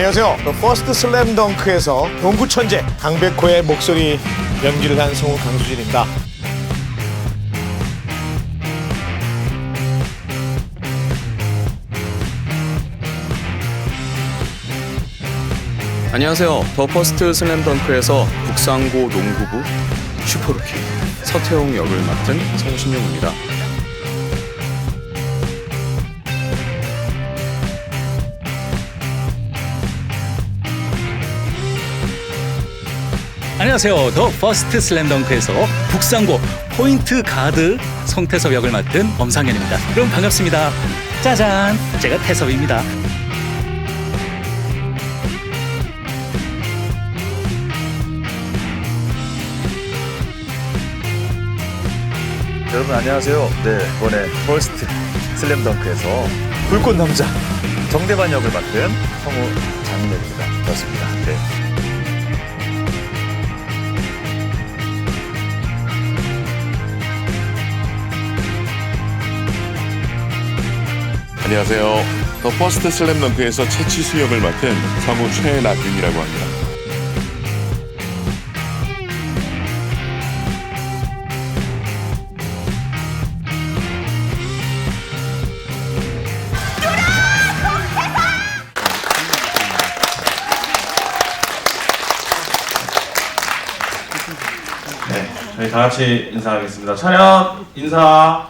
안녕하세요. 더 퍼스트 슬램 덩크에서 농구 천재 강백호의 목소리 연기를 한 성우 강수진입니다. 안녕하세요. 더 퍼스트 슬램덩크에서 북상고 농구부 슈퍼루키 서태웅 역을 맡은 성신용입니다. 안녕하세요. 더 퍼스트 슬램덩크에서 북상고 포인트 가드 송태섭 역을 맡은 엄상현입니다. 그럼 반갑습니다. 짜잔! 제가 태섭입니다. 여러분 안녕하세요. 네, 이번에 퍼스트 슬램덩크에서 불꽃 남자 정대반 역을 맡은 성우 장민혁입니다. 반갑습니다. 네. 안녕하세요. 더 퍼스트 슬램덩크에서 채치수 역을 맡은 성우 최낙윤이라고 합니다. 네, 다 같이 인사하겠습니다. 차렷 인사.